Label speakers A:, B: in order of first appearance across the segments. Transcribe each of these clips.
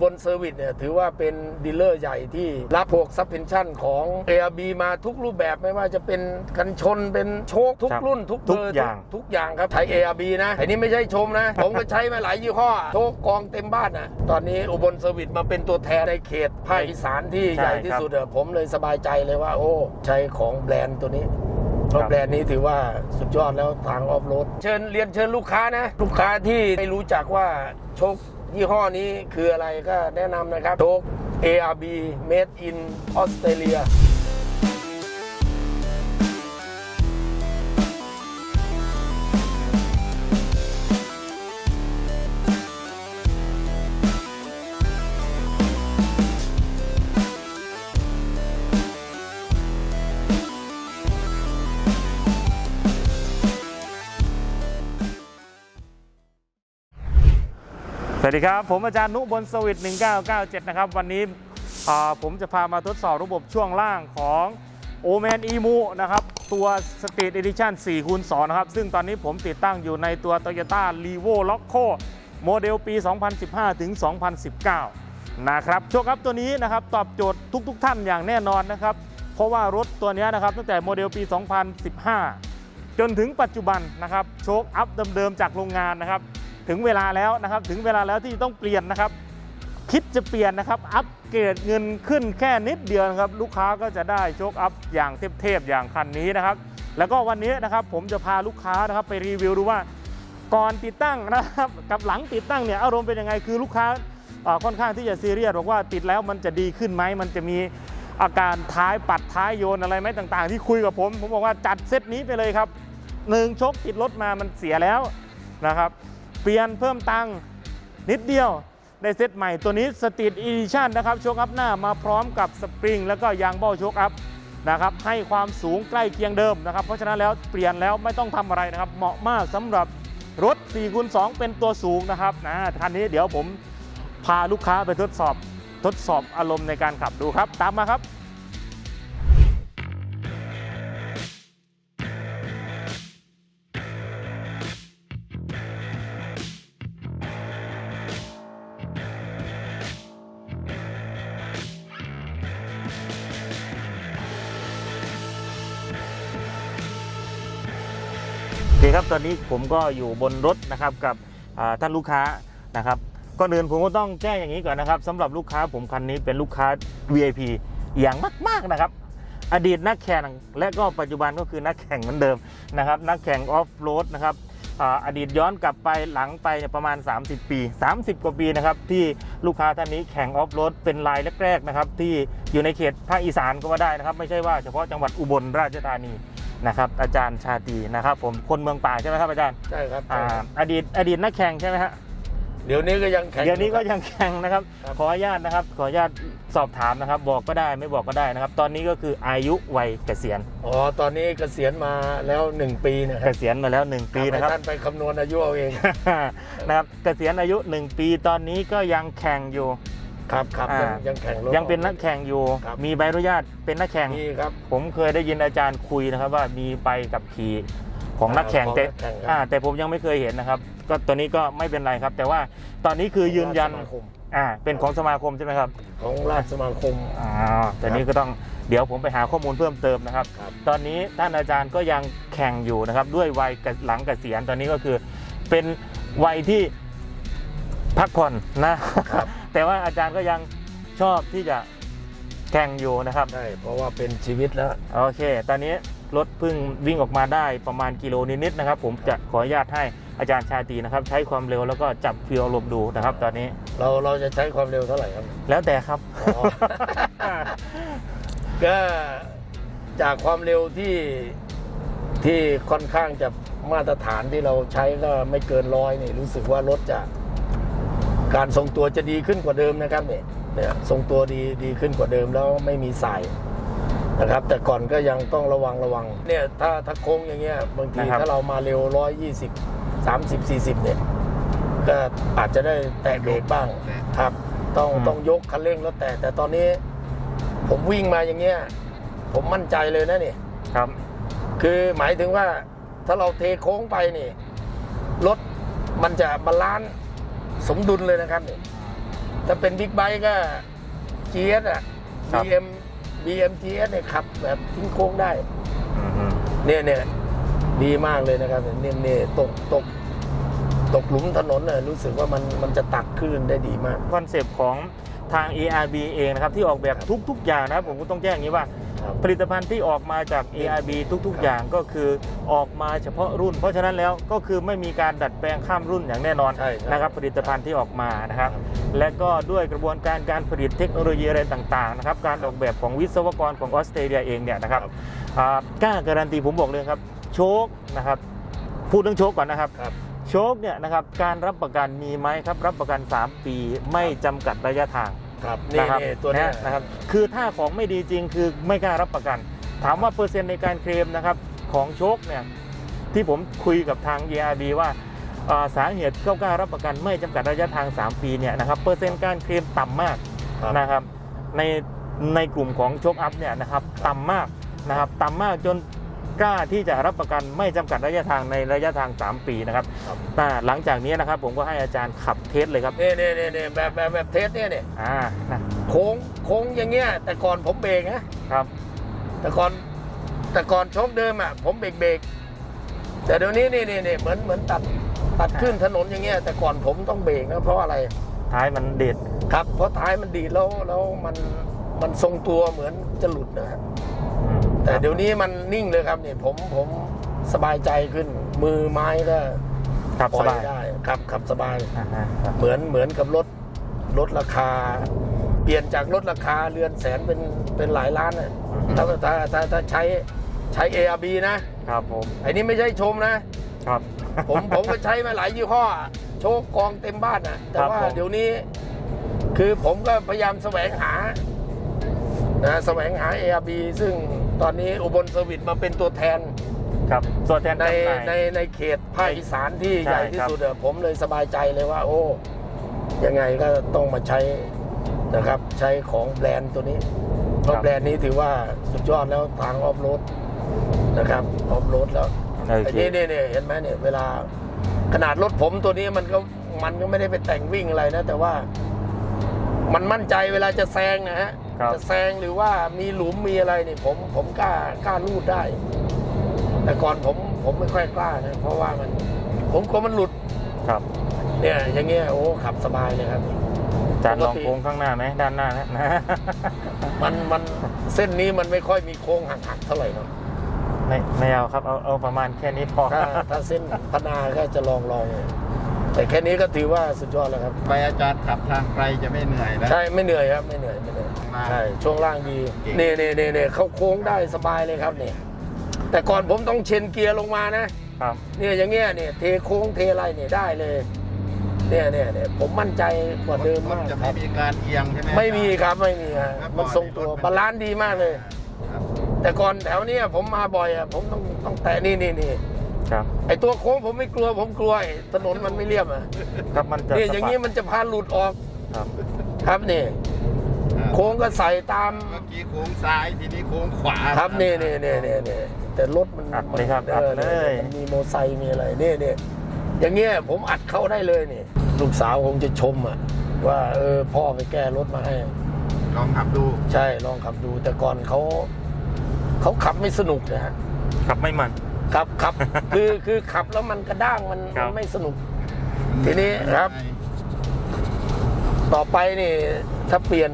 A: บนเซอร์วิสเนี่ยถือว่าเป็นดีลเลอร์ใหญ่ที่รับพวกซับเพนชั่นของ ARB มาทุกรูปแบบไม่ว่าจะเป็นกันชนเป็นโชคทุก
B: ครับ
A: รุ่นทุกเบ
B: ทุก
A: อร์
B: อย่าง
A: ทุกอย่างครับใช้ ARB นะอันนี้ไม่ใช่ชมนะ ผมก็ใช้มาหลายยี่ห้อ โชคกองเต็มบ้านอะตอนนี้อุบลเซอร์วิสมาเป็นตัวแทนในเขตภาคอีสานที่
B: ใช่
A: ใหญ่ที่
B: ครับ
A: สุดอะผมเลยสบายใจเลยว่า โอ้ ใช้ของแบรนด์ตัวนี้เพราะ
B: ครับ
A: แบรนด์นี้ถือว่าสุดยอดแล้วทางออฟโรดเชิญเรียนเชิญลูกค้านะ ลูกค้าที่ไม่รู้จักว่าโชค ยี่ห้อนี้คืออะไรก็แนะนำนะครับโชค ARB Made in Australia
B: สวัสดีครับ ผมอาจารย์นุบลสวิต1997 นะครับ วันนี้ผมจะพามาทดสอบระบบช่วงล่างของ o m a n e m u นะครับ ตัว Street Edition 4คูณ2นะครับ ซึ่งตอนนี้ผมติดตั้งอยู่ในตัว Toyota r e v o l o c o โมเดลปี 2015 ถึง 2019 นะครับโชคครับตัวนี้นะครับ ตอบโจทย์ทุก ๆ ท่านอย่างแน่นอนนะครับ เพราะว่ารถตัวนี้นะครับ ตั้งแต่โมเดลปี 2015 จนถึงปัจจุบันนะครับ โชคอัพเดิมๆจากโรงงานนะครับ ถึงเวลาแล้วนะครับ ถึงเวลาแล้วที่ต้องเปลี่ยนนะครับ คิดจะเปลี่ยนนะครับ อัปเกรดเงินขึ้นแค่นิดเดียวนะครับ ลูกค้าก็จะได้โชคอัพอย่างเทพๆอย่างคันนี้นะครับ แล้วก็วันนี้นะครับผมจะพาลูกค้านะครับไปรีวิวดูว่าก่อนติดตั้งนะครับกับหลังติดตั้งเนี่ยอารมณ์เป็นยังไงคือลูกค้าค่อนข้างที่จะซีเรียสบอกว่าติดแล้วมันจะดีขึ้นไหมมันจะมีอาการท้ายปัดท้ายโยนอะไรไหมต่างๆ ที่คุยกับผม ผมบอกว่าจัดเซตนี้ไปเลยครับหนึ่งชกติดรถมามันเสียแล้วนะครับ เปลี่ยนเพิ่มตังค์นิดเดียวได้เซตใหม่ตัวนี้สต e ี t อีดิชันนะครับโชคอัพหน้ามาพร้อมกับสปริงแล้วก็ยางเบ้าโชคอัพนะครับให้ความสูงใกล้เคียงเดิมนะครับเพราะฉะนั้นแล้วเปลี่ยนแล้วไม่ต้องทำอะไรนะครับ เหมาะมากสำหรับรถ4คูณ2เป็นตัวสูงนะครับนะคันนี้เดี๋ยวผมพาลูกค้าไปทดสอบทดสอบอารมณ์ในการขับดูครับ ตามมาครับ ครับตอนนี้ผมก็อยู่บนรถนะครับกับท่านลูกค้านะครับก่อนอื่นผมก็ต้องแจ้งอย่างนี้ก่อนนะครับสำหรับลูกค้าผมคันนี้เป็นลูกค้า VIP อย่างมาก ๆนะครับ อดีตนักแข่งและก็ปัจจุบันก็คือนักแข่งเหมือนเดิมนะครับ นักแข่งออฟโรดนะครับอดีตย้อนกลับไปหลังไปประมาณ 30 ปี 30 กว่าปีนะครับที่ลูกค้าท่านนี้แข่งออฟโรดเป็นรายแรกๆนะครับที่อยู่ในเขตภาคอีสานก็ว่าได้นะครับ ไม่ใช่ว่าเฉพาะจังหวัดอุบลราชธานี นะครับอาจารย์ชาตรีนะครับ ผมคนเมืองป่าใช่ไหมครับอาจารย์
A: ใช่ครับ
B: อ่าอดีตอดีตนักแข่งใช่ไหมฮะ
A: เดี๋ยวนี้ก็ยังแข่ง
B: เดี๋ยวนี้ก็
A: อ
B: ยังแข่งนะครับ
A: ครับ
B: ขออนุญาตนะครับ ขออนุญาตสอบถามนะครับ บอกก็ได้ไม่บอกก็ได้นะครับ ตอนนี้ก็คืออายุวัยเกษียณ
A: อ๋อตอนนี้เกษียณมาแล้ว 1 ปีนะค
B: เก
A: รับ
B: ษียณมาแล้ว 1 ปีนะครับ
A: ให้ท่านไปคำนวณอายุเอาเอง
B: นะครับเกษียณอายุ 1 ปีตอนนี้ก็ยังแข่งอยู่
A: ครับครับ
B: อ่า
A: ยังยังแข่งรถ
B: ยังเป็นนักแข่งอยู่
A: ครับ
B: มีใบอนุญาตเป็นนักแข่ง
A: นี่ครับ
B: ผมเคยได้ยินอาจารย์คุยนะครับว่ามีใบกับขี่ของนักแข่ง
A: ของ
B: แต่
A: นักแข่งครับ
B: อ่าแต่ผมยังไม่เคยเห็นนะครับ ก็ตัวนี้ก็ไม่เป็นไรครับ แต่ว่าตอนนี้คือยืนยัน
A: สมาคม
B: อ่าเป็นของสมาคมใช่ไหมครับ
A: ของราชสมาคม
B: อ่าแต่นี้ก็ต้องเดี๋ยวผมไปหาข้อมูลเพิ่มเติมนะครับ
A: ครับ
B: ตอนนี้ท่านอาจารย์ก็ยังแข่งอยู่นะครับ ด้วยวัยหลังเกษียณตอนนี้ก็คือ เป็นวัยที่ พักผ่อนนะ
A: ครับ
B: แต่ว่าอาจารย์ก็ยังชอบที่จะแข่งอยู่นะครับ
A: ใช่เพราะว่าเป็นชีวิตแล้ว
B: โอเค ตอนนี้รถเพิ่งวิ่งออกมาได้ประมาณกิโลนิดๆนะครับ ผมจะขออนุญาตให้อาจารย์ชาตรีนะครับ ใช้ความเร็วแล้วก็จับฟิลลมณ์ดูนะครับ ตอนนี้
A: เราเราจะใช้ความเร็วเท่าไหร่ครับ
B: แล้วแต่ครับ
A: อ๋อ ก็จากความเร็วที่ที่ค่อนข้างจะมาตรฐานที่เราใช้ก็ไม่เกินร้อยนี่รู้สึกว่ารถจะ การทรงตัวจะดีขึ้นกว่าเดิมนะครับเนี่ยเนี่ยทรงตัวดีดีขึ้นกว่าเดิมแล้วไม่มีสายนะครับ แต่ก่อนก็ยังต้องระวังระวังเนี่ยถ้าถ้าโค้งอย่างเงี้ยบางที
B: นะครับ
A: ถ้าเรามาเร็วร้อยยี่สิบสามสิบสี่สิบเนี่ยก็อาจจะได้แตะเบรกบ้างครับ ต้อง
B: อืม
A: ต้องยกคันเร่งแล้วแต่แต่ตอนนี้ ผมวิ่งมาอย่างเงี้ย ผมมั่นใจเลยนะเนี่ย
B: ครับ
A: คือหมายถึงว่าถ้าเราเทโค้งไปนี่รถมันจะบาลานซ์ สมดุลเลยนะครับนี่ถ้าเป็นบิ๊กไบค์ก็ GS อะ
B: ครับ
A: BM BM GS เนี่ยขับแบบทิ้งโค้งได้
B: อืมอืม
A: เนี่ยเนี่ยดีมากเลยนะครับเนี่ยเนี่ยตกตกตกหลุมถนนน่ะรู้สึกว่ามันมันจะตักคลื่นได้ดีมาก
B: คอนเซปต์ของทาง ARB เองนะครับที่ออกแบบทุก ๆ อย่างนะครับผมก็ต้องแจ้งอย่างนี้ว่า
A: ครับ
B: ผลิตภัณฑ์ที่ออกมาจาก ARB ทุก
A: ครับ
B: ๆอย่างก็คือออกมาเฉพาะรุ่น เพราะฉะนั้นแล้วก็คือไม่มีการดัดแปลงข้ามรุ่นอย่างแน่นอน
A: ใช่ใช่
B: นะครับผลิตภัณฑ์ที่ออกมานะครับ
A: ครับ
B: และก็ด้วยกระบวนการการผลิตเทคโนโลยีอะไรต่างๆนะครับการออกแบบของวิศวกรของออสเตรเลียเองเนี่ยนะครับอ่ากล้าการันตีผมบอกเลยครับโชคนะครับพูดเรื่องโชคก่อนนะครับ
A: ครับ
B: โชคเนี่ยนะครับการรับประกันมีไหมครับ รับประกัน 3 ปีไม่จำกัดระยะทาง
A: ครับนี่
B: นะครับ
A: นี่ตัวเนี้ยะ
B: นะครับ คือถ้าของไม่ดีจริงคือไม่กล้ารับประกัน ถามว่าเปอร์เซ็นต์ในการเคลมนะครับของโชคเนี่ยที่ผมคุยกับทาง ERB ว่าอ่าสาเหตุที่เขากล้ารับประกันไม่จำกัดระยะทาง 3 ปีเนี่ยนะครับเปอร์เซ็นต์การเคลมต่ำมาก
A: ครับ
B: นะครับในในกลุ่มของโชคอัพเนี่ยนะครับต่ำมากนะครับต่ำมากจน กล้าที่จะรับประกันไม่จำกัดระยะทางในระยะทาง 3 ปีนะครับ
A: ครับ
B: แต่หลังจากนี้นะครับผมก็ให้อาจารย์ขับเทสเลยครับ
A: นี่นี่นี่นี่แบบแบบแบบเทสเนี่ยเนี่ย
B: อ่านะ
A: โค้งโค้งอย่างเงี้ยแต่ก่อนผมเบรกนะครับ แต่ก่อนแต่ก่อนโชคเดิมอะผมเบรกเบรกแต่เดี๋ยวนี้นี่นี่นี่เหมือนเหมือนตัดตัดขึ้นถนนอย่างเงี้ยแต่ก่อนผมต้องเบรกนะเพราะอะไร
B: ท้ายมันเด็ด
A: ครับเพราะท้ายมันดีดแล้วแล้วมันมันทรงตัวเหมือนจะหลุดนะฮะ
B: อืม
A: แต่เดี๋ยวนี้มันนิ่งเลยครับนี่ผมผมสบายใจขึ้น มือไม้ก็
B: ขับ
A: ปล่
B: ส
A: อย
B: บาย
A: ได้ครับขับสบาย
B: อ่าฮะครับ
A: เหมือนเหมือนกับรถลดราคา เปลี่ยนจากลดราคาเรือนแสนเป็นเป็นหลายล้านน่ะถ้าถ้าถ้าถ้าใช้ใช้ ARB นะ ครับ
B: ผม
A: ไอ้นี่ไม่ใช่ชมนะ
B: ครับ
A: ผมผมก็ใช้มาหลายยี่ห้อ โชคกองเต็มบ้านนะแต่
B: ครับ
A: ว่า
B: ผม
A: เดี๋ยวนี้ คือผมก็พยายามแสวงหา นะแสวงหา ARB ซึ่งตอนนี้อุบลเซอร์วิสมาเป็นตัวแทน
B: ครับตัวแทน
A: ใน
B: จำหน่าย
A: ในในเขตภาคอีสานที่
B: ใช่
A: ใหญ่ที่
B: ครับ
A: สุดอะผมเลยสบายใจเลยว่า โอ้ยังไงก็ต้องมาใช้นะครับ ใช้ของแบรนด์ตัวนี้เพราะแบรนด์นี้ถือว่าสุดยอดแล้วทางออฟโรดนะครับออฟโรดแล้ว
B: โอ
A: ไอ้
B: เค
A: นี่นี่นี่เห็นไหมเนี่ยเวลาขนาดรถผมตัวนี้มันก็มันก็ไม่ได้ไปแต่งวิ่งอะไรนะ แต่ว่า มันมั่นใจเวลาจะแซงนะฮะ
B: ครับ
A: จะแซงหรือว่ามีหลุมมีอะไรนี่ผมผมกล้ากล้าลูดได้ แต่ก่อนผมผมไม่ค่อยกล้านะเพราะว่ามัน ผมกลัวมันหลุด
B: ครับ
A: เนี่ยอย่างเงี้ยโอ้ขับสบายเลยครับ
B: จานลอง
A: ปกติ
B: โค้งข้างหน้าไหมด้านหน้านะนะ
A: มันมันเส้นนี้มันไม่ค่อยมีโค้งหักๆเท่าไหร่เนาะ
B: ไม่ไม่เอาครับเอาเอาประมาณแค่นี้พอ
A: ถ้าถ้าเส้นพนาก็จะลองลองแต่แค่นี้ก็ถือว่าสุดยอดแล้วครับ
C: ไปอาจารย์ขับทางไกลจะไม่เหนื่อยแล้ว
A: ใช่ไม่เหนื่อยครับไม่เหนื่อยไม่เหนื่อย
C: มาก
A: ใช่ช่วงล่างดี
C: เก่ง
A: นี่นี่นี่นี่เขาโค้งได้สบายเลยครับเนี่ยแต่ก่อนผมต้องเชนเกียร์ลงมานะ ครับเนี่ยอย่างเงี้ยเนี่ยเทโค้งเทอะไรเนี่ยได้เลย เนี่ยเนี่ยเนี่ยผมมั่นใจกว่าเดิมมาก
C: จะ
A: ค
C: ไม่
A: รับ
C: มีการเอียงใช่ไหม
A: ไม่มีครับไม่มีฮะ
C: ครับ
A: มันทรงตัวบาลานซ์ดีมากเลย
C: ครับ
A: แต่ก่อนแถวเนี้ยผมมาบ่อยอะผมต้องต้องแตะนี่นี่นี่
B: ครับ
A: ไอตัวโค้งผมไม่กลัวผมกลัวไอ้ถนนมันไม่เรียบอะ
B: ครับมันจะ
A: เนี่ยอย่างนี้
B: สะบัด
A: มันจะพาหลุดออก
B: ครับ
A: ครับนี่
C: ครับ
A: โค้งก็ใส่ตาม
C: เมื่อกี้โค้งซ้ายทีนี้โค้งขวา
A: ครับนี่นี่นี่นี่นี่แต่รถมัน
B: อัดเลยครับอัดเลย
A: มันมีโมอไซค์มีอะไรนี่นี่อย่างเงี้ยผมอัดเข้าได้เลยนี่ ลูกสาวคงจะชมอะ ว่าเออพ่อไปแก้รถมาให้
C: ลองขับดู
A: ใช่ลองขับดู แต่ก่อนเขาเขาขับไม่สนุกนะฮะ
B: ครับไม่มัน
A: ขับขับคือคือขับแล้วมันกระด้างมัน
B: ครั
A: มั
B: บ
A: นไม่สนุก ทีนี้ครับ ต่อไปนี่ถ้าเปลี่ยน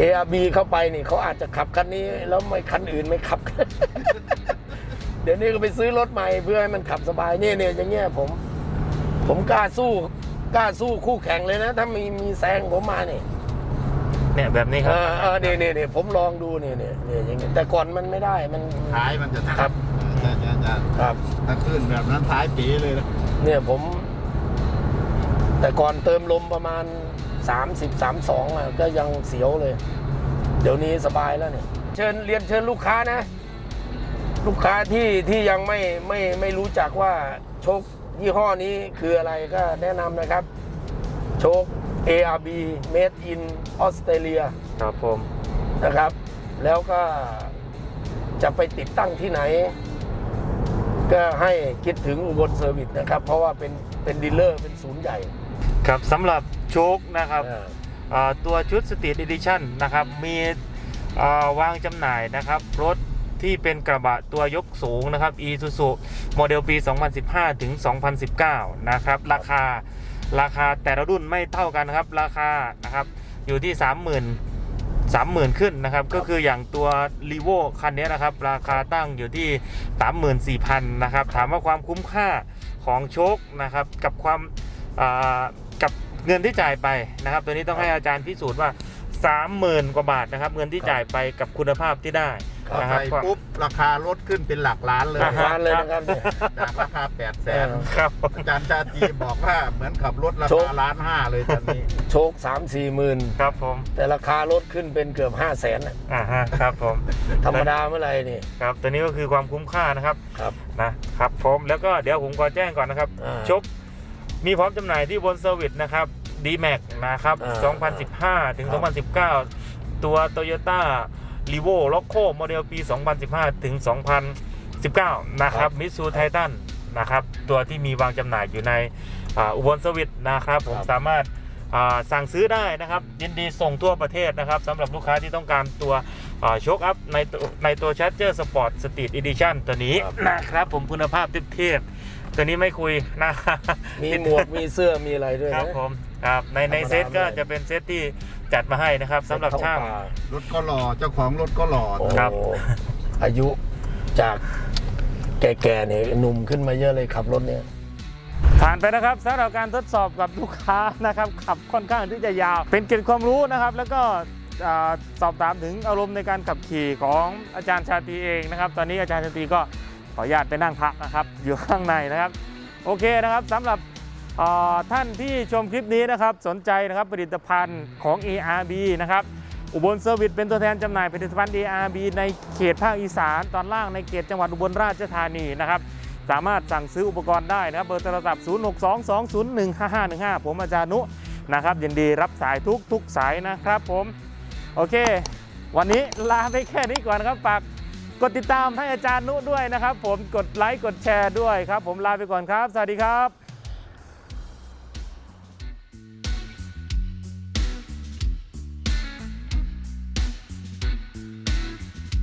A: ARB เข้าไปนี่เขาอาจจะขับคันนี้ แล้วไม่คันอื่นไม่ขับ เดี๋ยวนี้ก็ไปซื้อรถใหม่เพื่อให้มันขับสบายเนี่ยเนี่ยอย่างเงี้ยผม ผมกล้าสู้กล้าสู้คู่แข่งเลยนะ ถ้ามีมีแซงผมมาเนี่ย
B: เนี่ยแบบนี้ค
A: เอ
B: รับ
A: อเออเนี่ยเนี่ยเนี่ยผมลองดูเนี่ยเนี่ยเนี่ยอย่างเงี้ยแต่ก่อนมันไม่ได้มัน
C: ท้ายมันจะ
A: ครับ
C: ใช่ใช่ใช่
A: ครับ
C: ถ้าขึ้นแบบนั้นท้ายปีเลยนะ
A: เนี่ยผม แต่ก่อนเติมลมประมาณ 30 32อะก็ยังเสียวเลย เดี๋ยวนี้สบายแล้วเนี่ย เชิญเรียนเชิญลูกค้านะ ลูกค้าที่ที่ยังไม่ไม่ไม่รู้จักว่าโชคยี่ห้อนี้คืออะไรก็แนะนำนะครับ โชค ARB Made in Australia
B: ครับผม
A: นะครับ แล้วก็จะไปติดตั้งที่ไหน ก็ให้คิดถึงอุบลเซอร์วิสนะครับ เพราะว่าเป็นเป็นดีลเลอร์เป็นศูนย์ใหญ่
B: ครับสำหรับโชคนะครับ
A: อ่า
B: เอ่อตัวชุด Street Edition นะครับมีเอ่อวางจำหน่ายนะครับรถที่เป็นกระบะตัวยกสูงนะครับ Isuzu โมเดลปี 2015 ถึง 2019 นะครับ ราคาราคาแต่ละรุ่นไม่เท่ากันนะครับ ราคานะครับอยู่ที่ 30,000 30,000 ขึ้นนะครับ ก็คืออย่างตัว r e v o คันนี้นะครับ ราคาตั้งอยู่ที่ 34,000 นะครับ ถามว่าความคุ้มค่าของโชคนะครับกับความอ่า กับเงินที่จ่ายไปนะครับ ตัวนี้ต้องให้อาจารย์พิสูจน์ว่า 30,000 กว่าบาทนะครับ เงินที่จ่ายไปกับคุณภาพที่ได้
C: พอ
B: นะครับ
C: ใส่ปุ๊บ ราคาลดขึ้นเป็นหลักล้านเลย
B: อ่าฮะ
A: ร้านเลยนะครับเนี่ย
C: จากราคา8 0 0แสน
B: ครับผม
C: อาจารย์ชาตรีบอกว่าเหมือนขับรถรา
A: โชค
C: คาล้านห้าเลยตอนนี้
A: โชคสามสี่หมื่น
B: ครับผม
A: แต่ราคารถขึ้นเป็นเกือบห้าแสน
B: อ่าฮะครับผม
A: ธรรมดาเมื่อไหร่นี่
B: ครับตัวนี้ก็คือความคุ้มค่านะครับ
A: ครับ
B: นะครับผมแล้วก็เดี๋ยวผมขอแจ้งก่อนนะครับ
A: อ่า
B: ชก มีพร้อมจำหน่ายที่บนเซอร์วิสนะครับ d m a x นะครับ
A: อ่า
B: 2015 ถึง
A: ครับ
B: 2019 ตัว Toyota r e v o l o c o โมเดลปี 2015 ถึง 2019 นะครับมิสูไททันนะครับ ตัวที่มีวางจำหน่ายอยู่ในอ่าอุบลเซอร์วิสนะครับ ผม
A: ครับ
B: สามารถอ่าสั่งซื้อได้นะครับ ยินดีส่งทั่วประเทศนะครับสำหรับลูกค้าที่ต้องการตัวโชคอัพในตัวในตัว Charger Sport Street Edition ตัวนี้
A: ครับ
B: นะครับ ผมคุณภาพเทียบๆ ตัวนี้ไม่คุยนะ
A: มีหมวกมีเสื้อมีอะไรด้วย
B: ครับ
A: นะ
B: ผมครับในใน
A: ธรรมดา
B: เซตก็
A: ไม่ได้
B: จะเป็นเซตที่จัดมาให้นะครับสำหรับช่าง
A: เข้ป่
C: รถก็หล่อเจ้าของรถก็หล่อ
A: โอ้
B: ครับ
A: อายุจากแก่ๆเนี่ยหนุ่มขึ้นมาเยอะเลยขับรถเนี่ย
B: ผ่านไปนะครับสำหรับการทดสอบกับลูกค้านะครับขับค่อนข้างที่จะยาว เป็นเกร็ดความรู้นะครับ แล้วก็อ่าสอบถามถึงอารมณ์ในการขับขี่ของอาจารย์ชาตรีเองนะครับ ตอนนี้อาจารย์ชาตรีก็ ขออนุญาตไปนั่งพักนะครับ อยู่ข้างในนะครับ โอเคนะครับสำหรับท่านที่ชมคลิปนี้นะครับ สนใจนะครับผลิตภัณฑ์ของ ARB นะครับอุบลเซอร์วิสเป็นตัวแทนจำหน่ายผลิตภัณฑ์ ARB ในเขตภาคอีสานตอนล่างในเขตจังหวัดอุบลราชธานีนะครับสามารถสั่งซื้ออุปกรณ์ได้นะครับเบอร์โทรศัพท์ 0622015515 ผมอาจารย์นุนะครับยินดีรับสายทุกทุกสายนะครับผม โอเค วันนี้ลาไปแค่นี้ก่อนนะครับฝาก กดติดตามให้อาจารย์นุด้วยนะครับ ผมกดไลค์กดแชร์ด้วยครับ ผมลาไปก่อนครับ สวัสดีครับ